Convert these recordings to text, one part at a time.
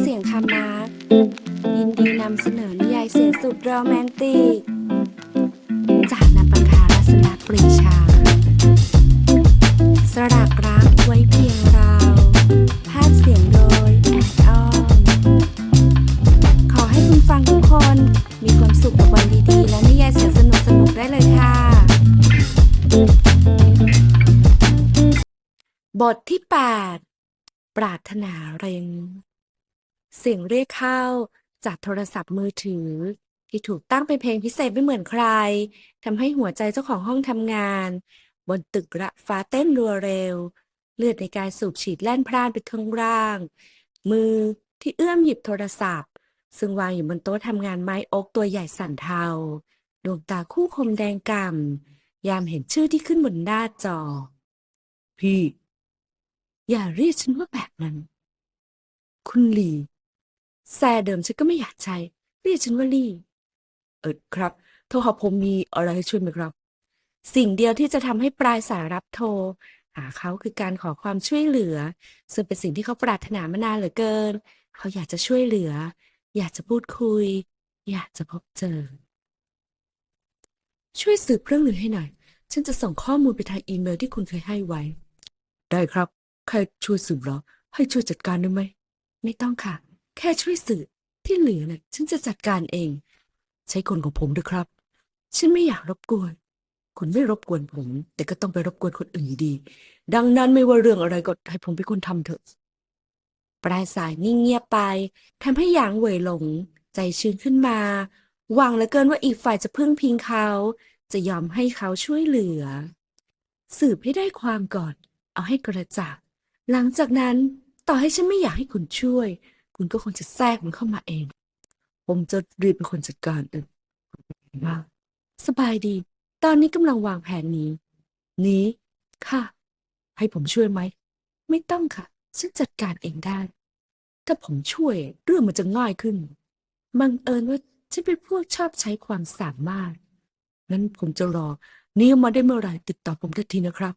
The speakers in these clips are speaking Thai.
เสียงคำมาร์ยินดีนำเสนอนิยายเสียงสุดโรแมนติก จากนำปากาลัสนปรีชาสลักรักไว้เพียงเราภาพเสียงโดยแอดออมขอให้คุณฟังทุกคนมีความสุขกับวันดีๆ และนิยายเสียงสนุกๆได้เลยค่ะ บทที่ 8 ปรารถนาเร็ง เสียงเรียกเข้า จากโทรศัพท์มือถือ ที่ถูกตั้งเป็นเพลงพิเศษไม่เหมือนใครทำให้หัวใจเจ้าของห้องทำงาน บนตึกระฟ้าเต้นรัวเร็ว เลือดในกายสูบฉีดแล่นพร่านไปทั้งร่าง มือที่เอื้อมหยิบโทรศัพท์ ซึ่งวางอยู่บนโต๊ะทำงานไม้อกตัวใหญ่สั่นเทาดวงตาคู่คมแดงก่ำยามเห็นชื่อที่ขึ้นบนหน้าจอ พี่ อย่าเรียกฉันว่าแบบนั้น คุณลี แซเดิมฉันก็ไม่อยากใช้เรียกฉันว่าลี่ เออครับ โทรหาผมมีอะไรให้ช่วยไหมครับ สิ่งเดียวที่จะทำให้ปลายสายรับโทร หาเขาคือการขอความช่วยเหลือ ซึ่งเป็นสิ่งที่เขาปรารถนามานานเหลือเกิน เขาอยากจะช่วยเหลือ อยากจะพูดคุย อยากจะพบเจอ ช่วยสืบเรื่องหนึ่งให้หน่อย ฉันจะส่งข้อมูลไปทางอีเมลที่คุณเคยให้ไว้ ได้ครับ ใครช่วยสืบเหรอ ให้ช่วยจัดการได้ไหม ไม่ต้องค่ะ แค่ช่วยสืบที่เหลือน่ะฉันจะจัดการเอง ใช้คนของผมด้วยครับ ฉันไม่อยากรบกวน คุณไม่รบกวนผม แต่ก็ต้องไปรบกวนคนอื่นดี ดังนั้นไม่ว่าเรื่องอะไรก็ให้ผมเป็นคนทำเถอะ ปลายสายนิ่งเงียบไปทำให้หยางเหวยหลง ใจชื้นขึ้นมาหวังเหลือเกินว่าอีกฝ่ายจะพึ่งพิงเขา จะยอมให้เขาช่วยเหลือ สืบให้ได้ความก่อน เอาให้กระจ่างหลังจากนั้นต่อให้ฉันไม่อยากให้คุณช่วย คุณก็คงจะแทรกมันเข้ามาเอง ผมจะรีบเป็นคนจัดการเองมาสบายดี ตอนนี้กำลังวางแผนหนี้ นี้ ค่ะ ให้ผมช่วยไหม ไม่ต้องค่ะ ฉันจัดการเองได้ ถ้าผมช่วย เรื่องมันจะง่ายขึ้น บังเอิญว่าฉันเป็นพวกชอบใช้ความสามารถ งั้นผมจะรอ นี่มาได้เมื่อไหร่ติดต่อผมทันทีนะครับ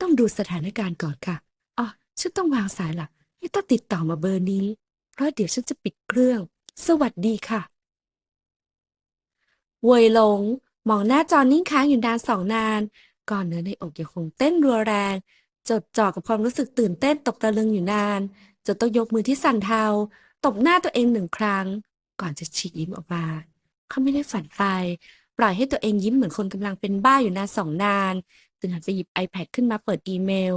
ต้องดูสถานการณ์ก่อนค่ะอ๋อฉันต้องวางสายละไม่ต้องติดต่อมาเบอร์นี้ เพราะเดี๋ยวฉันจะปิดเครื่อง สวัสดีค่ะ เวยหลง มองหน้าจอนิ่งค้างอยู่นานสองนาน ก่อนเนื้อในอกยังคงเต้นรัวแรง จดจ่อกับความรู้สึกตื่นเต้นตกตะลึงอยู่นาน จนต้องยกมือที่สั่นเทา ตบหน้าตัวเองหนึ่งครั้ง ก่อนจะฉีกยิ้มออกมา เขาไม่ได้ฝันไปปล่อยให้ตัวเองยิ้มเหมือนคนกำลังเป็นบ้าอยู่นานสองนานจึงหันไปหยิบ iPad ขึ้นมาเปิดอีเมล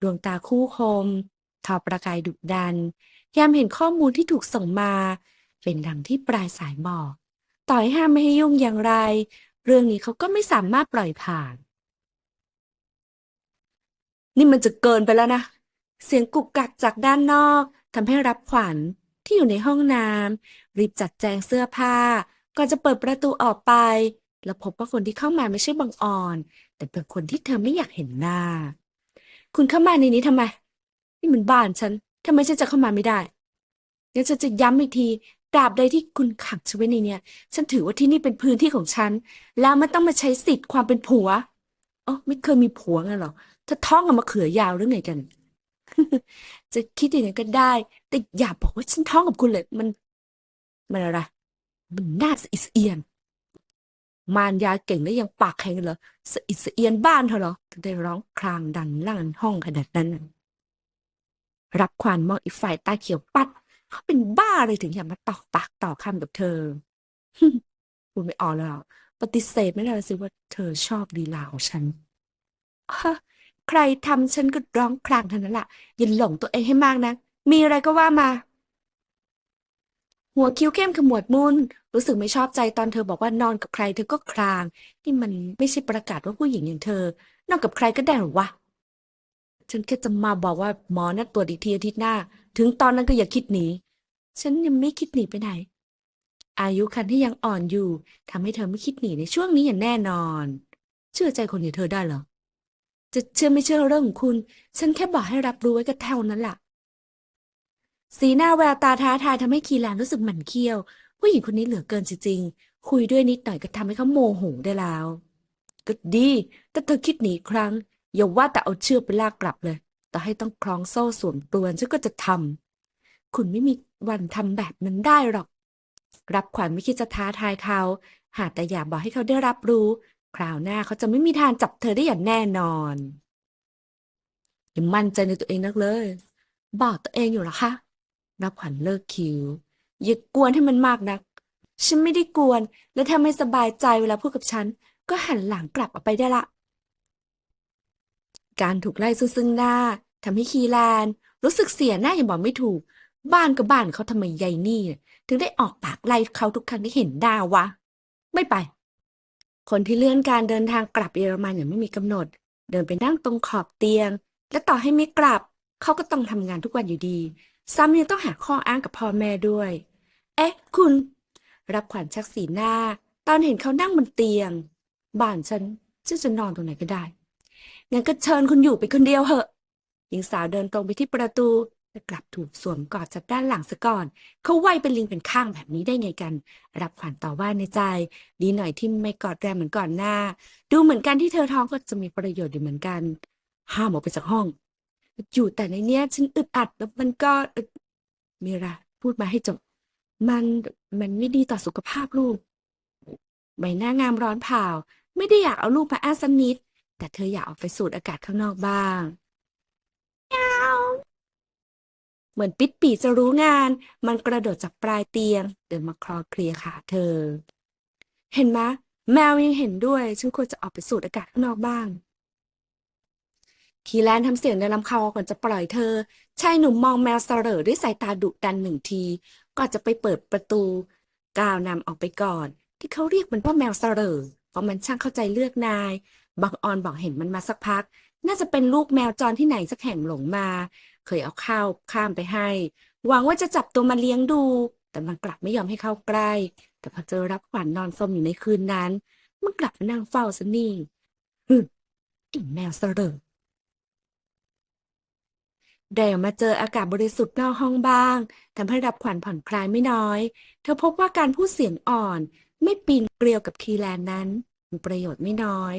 ดวงตาคู่คม ทอประกายดุดัน ยามเห็นข้อมูลที่ถูกส่งมา เป็นดังที่ปลายสายบอก ต่อให้ห้ามไม่ให้ยุ่งอย่างไร เรื่องนี้เขาก็ไม่สามารถปล่อยผ่าน นี่มันจะเกินไปแล้วนะ เสียงกุกกักจากด้านนอกทำให้รับขวัญที่อยู่ในห้องน้ำรีบจัดแจงเสื้อผ้า ก่อนจะเปิดประตูออกไป แล้วพบว่าคนที่เข้ามาไม่ใช่บังออน แต่เป็นคนที่เธอไม่อยากเห็นหน้า คุณเข้ามาในนี้ทำไม นี่มันบ้านฉัน ทำไมฉันจะเข้ามาไม่ได้งั้นฉันจะย้ำอีกทีตราบใดที่คุณขังฉันไว้ในเนี้ยฉันถือว่าที่นี่เป็นพื้นที่ของฉัน แล้วไม่ต้องมาใช้สิทธิ์ความเป็นผัวอ๋อไม่เคยมีผัวงั้นหรอเธอท้องกับมะเขือยาวหรือไงกัน จะคิดอย่างนั้นก็ได้ แต่อย่าบอกว่าฉันท้องกับคุณเลย มัน มันอะไร มันน่าสะอิดสะเอียน มารยาเก่งแล้วยังปากแข็งเหรอสะอิดสะเอียนบ้านเธอเหรอถึงได้ร้องครางดังลั่นห้องขนาดนั้น รับควานมองอีกฝ่ายตาเขียวปัดเขาเป็นบ้าเลยถึงอยากมาต่อปากต่อคำกับเธอพูดไม่ออกแล้ว ปฏิเสธไม่ได้สิว่าเธอชอบลีลาของฉันใครทำฉันก็ร้องครางเท่านั้นแหละอย่าหลงตัวเองให้มากนะ มีอะไรก็ว่ามา หัวคิ้วเข้มขมวดมุนรู้สึกไม่ชอบใจตอนเธอบอกว่านอนกับใครเธอก็คราง นี่มันไม่ใช่ประกาศว่าผู้หญิงอย่างเธอนอนกับใครก็ได้หรอวะ ฉันแค่จะมาบอกว่าหมอนัดตรวจอีกทีอาทิตย์หน้า ถึงตอนนั้นก็อย่าคิดหนี ฉันยังไม่คิดหนีไปไหน อายุคันที่ยังอ่อนอยู่ทำให้เธอไม่คิดหนีในช่วงนี้อย่างแน่นอน เชื่อใจคนอย่างเธอได้เหรอ จะเชื่อไม่เชื่อเรื่องของคุณ ฉันแค่บอกให้รับรู้ไว้ก็เท่านั้นล่ะ สีหน้าแววตาท้าทายทำให้คีแลนรู้สึกหมั่นเคี้ยว ผู้หญิงคนนี้เหลือเกินจริงๆ คุยด้วยนิดหน่อยก็ทำให้เขาโมโหได้แล้ว ก็ดี แต่เธอคิดหนีครั้ง อย่าว่าแต่เอาเชือกไปลากกลับเลย แต่ให้ต้องคล้องโซ่สวมตัวฉันก็จะทคุณไม่มีวันทำแบบนั้นได้หรอก รับขวัญไม่คิดจะท้าทายเขา หากแต่อยากบอกให้เขาได้รับรู้ คราวหน้าเขาจะไม่มีทางจับเธอได้อย่างแน่นอน อย่ามั่นใจในตัวเองนักเลย บอกตัวเองอยู่หรอคะ รับขวัญเลิกคิวอย่ากวนให้มันมากนัก ฉันไม่ได้กวน และถ้าไม่สบายใจเวลาพูดกับฉัน ก็หันหลังกลับออกไปได้ละ การถูกไล่ซึ่งซึ่งหน้าทำให้คีแลนรู้สึกเสียหน้าอย่างบอกไม่ถูก บ้านก็บ้านเขาทำไมยายนี่นี่ ถึงได้ออกปากไล่เขาทุกครั้งที่เห็นหน้าวะ ไม่ไป คนที่เลื่อนการเดินทางกลับเยอรมันอย่างไม่มีกำหนด เดินไปนั่งตรงขอบเตียง และต่อให้ไม่กลับ เขาก็ต้องทำงานทุกวันอยู่ดี ซ้ำยังต้องหาข้ออ้างกับพ่อแม่ด้วย เอ๊ะ คุณ รับขวัญชักสีหน้า ตอนเห็นเขานั่งบนเตียง บ้านฉันฉันจะนอนตรงไหนก็ได้ งั้นก็เชิญคุณอยู่ไปคนเดียวเหอะ หญิงสาวเดินตรงไปที่ประตูแต่กลับถูกสวมกอดจากด้านหลังซะก่อน เขาไวเป็นลิงเป็นข้างแบบนี้ได้ไงกัน รับขวัญต่อว่าในใจ ดีหน่อยที่ไม่กอดแรงเหมือนก่อนหน้า ดูเหมือนกันที่เธอท้องก็จะมีประโยชน์ดีเหมือนกัน ห้ามออกไปจากห้อง อยู่แต่ในเนี้ยฉันอึดอัดแล้วมันก็เมีระพูดมาให้จบ มันมันไม่ดีต่อสุขภาพลูก ใบหน้างามร้อนเผาไม่ได้อยากเอาลูกมาอ้าสักนิด แต่เธออยากออกไปสูดอากาศข้างนอกบ้าง เหมือนปิดปีจะรู้งาน มันกระโดดจากปลายเตียง เดินมาคลอเคลียขาเธอ เห็นไหมแมวยังเห็นด้วย ฉันควรจะออกไปสูดอากาศข้างนอกบ้างคีแลนทำเสียงในลำคอก่อนจะปล่อยเธอ ชายหนุ่มมองแมวเสรอด้วยสายตาดุดันหนึ่งที ก่อนจะไปเปิดประตู ก้าวนำออกไปก่อน ที่เขาเรียกมันว่าแมวเสรอเพราะมันช่างเข้าใจเลือกนาย บางออนบอกเห็นมันมาสักพัก น่าจะเป็นลูกแมวจรที่ไหนสักแห่งหลงมา เคยเอาข้าวข้ามไปให้หวังว่าจะจับตัวมาเลี้ยงดู แต่มันกลับไม่ยอมให้เข้าใกล้ แต่พอเจอรับขวัญนอนสมอยู่ในคืนนั้น มันกลับมานั่งเฝ้าซะนี่ฮึอ้แมวเสรอได้อมาเจออากาศบริสุทธิ์นอกห้องบ้างทำให้รับขวัญผ่อนคลายไม่น้อย เธอพบว่าการพูดเสียงอ่อน ไม่ปีนเกลียวกับคีแลนนั้น ประโยชน์ไม่น้อย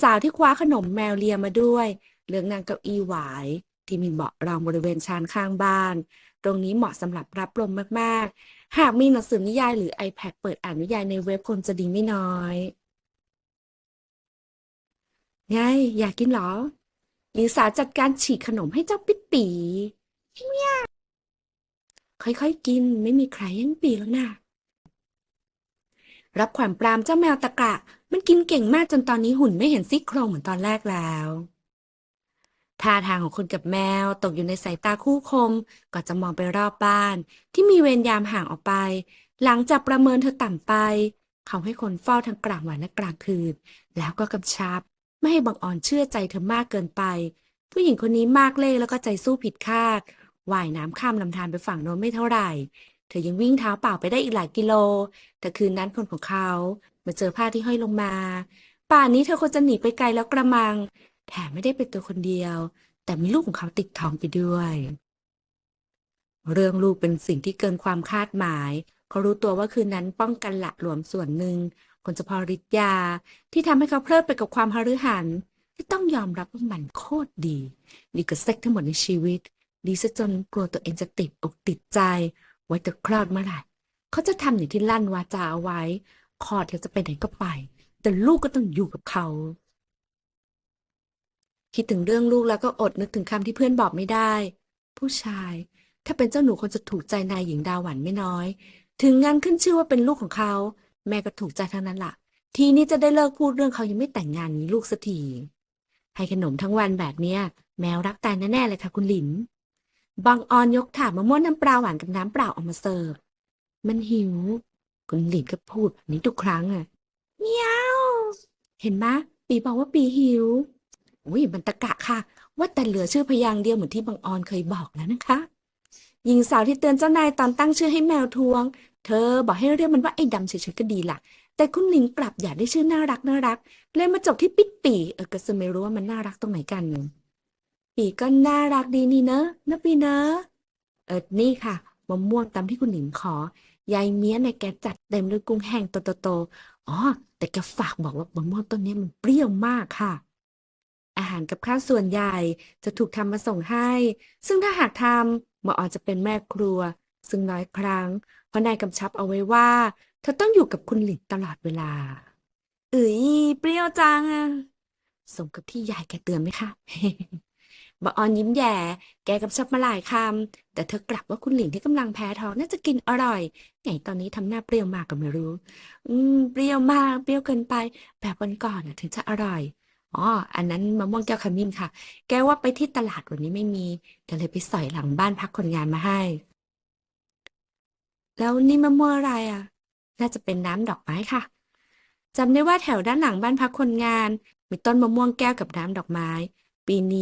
สาวที่คว้าขนมแมวเลียมาด้วยเลือกนั่งเก้าอี้หวาย ที่มีเบาะรองบริเวณชานข้างบ้าน ตรงนี้เหมาะสำหรับรับลมมากๆ หากมีหนังสือนิยายหรือ iPad เปิดอ่านนิยายในเว็บคงจะดีไม่น้อยไงอยากกินเหรอหญิงสาวจัดการฉีกขนมให้เจ้าปิดปีค่อยๆ กินไม่มีใครย่งปีแล้วนะรับขวัญปรามเจ้าแมวตะกะ มันกินเก่งมากจนตอนนี้หุ่นไม่เห็นซี่โครงเหมือนตอนแรกแล้วท่าทางของคนกับแมวตกอยู่ในสายตาคู่คมก็จะมองไปรอบบ้าน ที่มีเวรยามห่างออกไป หลังจากประเมินเธอต่ำไป เขาให้คนเฝ้าทั้งกลางวันและกลางคืน แล้วก็กำชับ ไม่ให้บังออนเชื่อใจเธอมากเกินไป ผู้หญิงคนนี้มากเล่แล้วก็ใจสู้ผิดคาดว่ายน้ำข้ามลำธารไปฝั่งโน้นไม่เท่าไหร่ เธอยังวิ่งเท้าเปล่าไปได้อีกหลายกิโล แต่คืนนั้นคนของเขามาเจอผ้าที่ห้อยลงมา ป่านนี้เธอควรจะหนีไปไกลแล้วกระมัง แถมไม่ได้เป็นตัวคนเดียว แต่มีลูกของเขาติดท้องไปด้วย เรื่องลูกเป็นสิ่งที่เกินความคาดหมายเขารู้ตัวว่าคืนนั้นป้องกันหละหลวมส่วนหนึ่งคนเฉพาะฤทธิ์ยา ที่ทำให้เขาเพลิดไปกับความหฤหันที่ต้องยอมรับว่ามันโคตรดีดีกว่าเซ็กทั้งหมดในชีวิต ดีซะจนกลัวตัวเองจะติดอกติดใจ ไว้แต่คลอดเมื่อไหร่เขาจะทำอย่างที่ลั่นวาจาเอาไว้คลอดแล้วจะไปไหนก็ไป แต่ลูกก็ต้องอยู่กับเขาคิดถึงเรื่องลูกแล้วก็อดนึกถึงคำที่เพื่อนบอกไม่ได้ ผู้ชาย ถ้าเป็นเจ้าหนูคนจะถูกใจนายหญิงดาวหวันไม่น้อย ถึงงั้นขึ้นชื่อว่าเป็นลูกของเขา แม่ก็ถูกใจทั้งนั้นล่ะ ทีนี้จะได้เลิกพูดเรื่องเขายังไม่แต่งงานมีลูกสักทีให้ขนมทั้งวันแบบเนี้ย แมวรักตายแน่ๆเลยค่ะคุณหลิน บางออนยกถาดมะม่วงน้ำปลาหวานกับน้ำเปล่าออกมาเสิร์ฟ มันหิว คุณหลินก็พูดแบบนี้ทุกครั้งอะเมียว เห็นไหมปีบอกว่าปีหิว อุ้ยมันตะกะค่ะ ว่าแต่เหลือชื่อพยางค์เดียวเหมือนที่บางออนเคยบอกแล้วนะคะ หญิงสาวที่เตือนเจ้านายตอนตั้งชื่อให้แมวทวง เธอบอกให้เรียกมันว่าไอ้ดำเฉยๆก็ดีล่ะ แต่คุณหลินกลับอยากได้ชื่อน่ารักน่ารักเลยมาจบที่ปิดปีเออก็จะไม่รู้ว่ามันน่ารักตรงไหนกัน ปีก็น่ารักดีนี่เนอะนะปีเนอะเออนี่ค่ะมะม่วงตามที่คุณหลินขอยายเมียในแกจัดเต็มด้วยกุ้งแห้งโตๆอ๋อ แต่แกฝากบอกว่ามะม่วงต้นนี้มันเปรี้ยวมากค่ะ อาหารกับข้าวส่วนใหญ่จะถูกทำมาส่งให้ ซึ่งถ้าหากทำหมอออนจะเป็นแม่ครัว ซึ่งน้อยครั้ง เพราะนายกำชับเอาไว้ว่า เธอต้องอยู่กับคุณหลินตลอดเวลาเอ้ยเปรี้ยวจังอะสมกับที่ยายแกเตือนไหมคะ หมอออนยิ้มแย่แกกำชับมาหลายคำแต่เธอกลับว่าคุณหลินที่กำลังแพ้ท้องน่าจะกินอร่อยไงตอนนี้ทำหน้าเปรี้ยวมากก็ไม่รู้ อืมเปรี้ยวมากเปรี้ยวเกินไป แบบวันก่อนถึงจะอร่อยอ๋ออันนั้นมะม่วงแก้วขมิ้นค่ะ แกว่าไปที่ตลาดวันนี้ไม่มีก็เลยไปสอยหลังบ้านพักคนงานมาให้ แล้วนี่มะม่วงอะไรอะ น่าจะเป็นน้ำดอกไม้ค่ะจำได้ว่าแถวด้านหลังบ้านพักคนงาน มีต้นมะม่วงแก้วกับน้ำดอกไม้ ปีนี้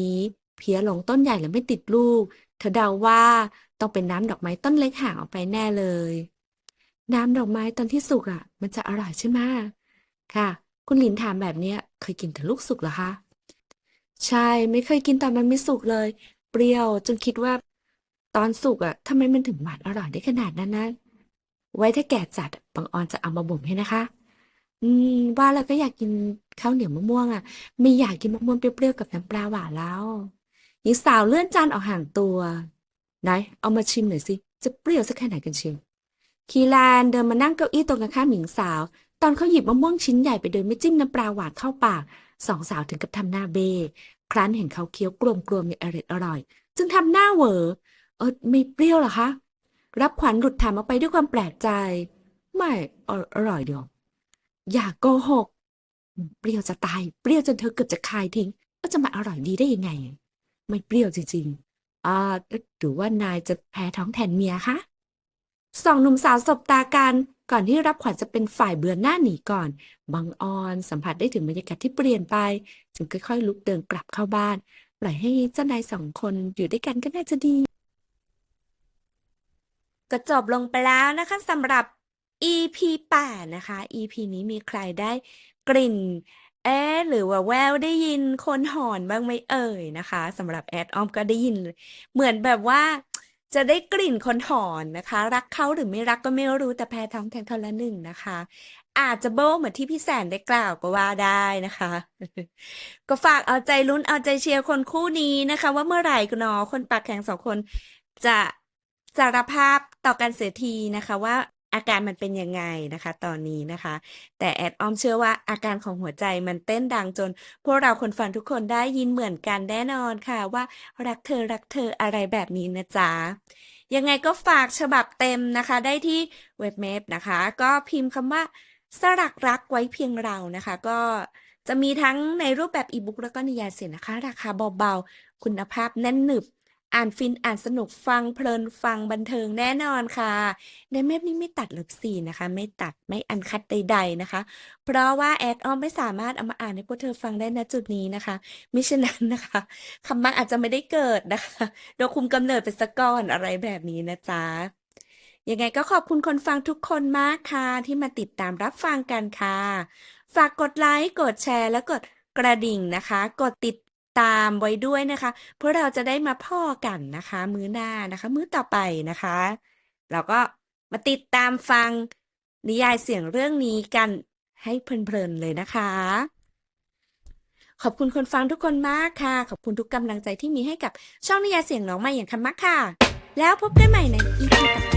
เพี้ยหลงต้นใหญ่แล้วไม่ติดลูก เธอเดาว่าต้องเป็นน้ำดอกไม้ต้นเล็กห่างออกไปแน่เลย น้ำดอกไม้ตอนที่สุกอะ มันจะอร่อยใช่ไหมค่ะ คุณหลินถามแบบเนี้ยเคยกินแต่ลูกสุกเหรอคะใช่ไม่เคยกินตอนมันไม่สุกเลย เปรี้ยวจนคิดว่า ตอนสุกอะทำไมมันถึงหวานอร่อยได้ขนาดนั้นนะไว้ถ้าแก่จัดบางออนจะเอามาบ่มให้นะคะ อืมว่าแล้วก็อยากกิน ข้าวเหนียวมะม่วงอะ ไม่อยากกินมะม่วงเปรี้ยวๆกับน้ำปลาหวานแล้วหญิงสาวเลื่อนจานออกห่างตัว ไหน เอามาชิมหน่อยสิ จะเปรี้ยวสักแค่ไหนกันเชียวคีแลนเดินมานั่งเก้าอี้ตรงกันข้ามหญิงสาว ตอนเขาหยิบมะม่วงชิ้นใหญ่ไปโดยไม่จิ้มน้ำปลาหวานเข้าปาก สองสาวถึงกับทำหน้าเบ้ครั้นเห็นเขาเคี้ยวกลมๆอย่างอร่อยอร่อย จึงทำหน้าเหวอเออไม่เปรี้ยวหรอคะ รับขวัญหลุดถามออกไปด้วยความแปลกใจ ไม่ออร่อยเดียว อย่าโกหก เปรี้ยวจะตาย เปรี้ยวจนเธอเกือบจะคายทิ้ง ก็จะมาอร่อยดีได้ยังไง ไม่เปรี้ยวจริงๆอ่าหรือว่านายจะแพ้ท้องแทนเมียคะสองหนุ่มสาวสบตากันก่อนที่รับขวัญจะเป็นฝ่ายเบือนหน้าหนีก่อน บังออนสัมผัสได้ถึงบรรยากาศที่เปลี่ยนไป จึงค่อยๆ ลุกเดินกลับเข้าบ้าน ปล่อยให้เจ้านายสองคนอยู่ด้วยกันก็น่าจะดี ก็จบลงไปแล้วนะคะสำหรับ EP 8นะคะ EP นี้มีใครได้กลิ่น เอ๊ะหรือว่าแววได้ยินคนหอนบ้างไหมเอ่ยนะคะสำหรับแอดออมก็ได้ยิน เหมือนแบบว่าจะได้กลิ่นคนหอนนะคะ รักเขาหรือไม่รักก็ไม่รู้แต่แพ้ท้องแทนคนละหนึ่งนะคะ อาจจะโบ้เหมือนที่พี่แสนได้กล่าวก็ว่าได้นะคะ ก็ฝากเอาใจลุ้นเอาใจเชียร์คนคู่นี้นะคะ ว่าเมื่อไหร่กันเนาะคนปากแข็งสองคนจะสารภาพต่อกันเสียทีนะคะว่า อาการมันเป็นยังไงนะคะ ตอนนี้นะคะ แต่แอดออมเชื่อว่าอาการของหัวใจมันเต้นดังจน พวกเราคนฟังทุกคนได้ยินเหมือนกันแน่นอนค่ะว่ารักเธอรักเธออะไรแบบนี้นะจ๊ะยังไงก็ฝากฉบับเต็มนะคะ ได้ที่เว็บเมพนะคะ ก็พิมพ์คำว่าสลักรักไว้เพียงเรานะคะ ก็จะมีทั้งในรูปแบบอีบุ๊กแล้วก็นิยายเสียนะคะ ราคาเบาๆ คุณภาพแน่นหนึบ อ่านฟินอ่านสนุกฟังเพลินฟังบันเทิงแน่นอนค่ะ ในเมพนี้ไม่ตัดเลิฟซีนนะคะ ไม่ตัดไม่อันคัดใด ๆนะคะ เพราะว่าแอดออมไม่สามารถเอามาอ่านให้พวกเธอฟังได้ณจุดนี้นะคะมิฉะนั้นนะคะคำมักอาจจะไม่ได้เกิดนะคะโดยคุมกำเนิดไปซะก่อนอะไรแบบนี้นะจ๊ะยังไงก็ขอบคุณคนฟังทุกคนมากค่ะ ที่มาติดตามรับฟังกันค่ะ ฝากกดไลค์กดแชร์ แล้วกดกระดิ่งนะคะ กดติด ตามไว้ด้วยนะคะ เพื่อเราจะได้มาพ่อกันนะคะ มื้อหน้านะคะ มื้อต่อไปนะคะ เราก็มาติดตามฟังนิยายเสียงเรื่องนี้กันให้เพลินๆเลยนะคะ ขอบคุณคนฟังทุกคนมากค่ะ ขอบคุณทุกกำลังใจที่มีให้กับช่องนิยายเสียงน้องใหม่อย่างคำมักค่ะ แล้วพบกันใหม่ใน EP ต่อไป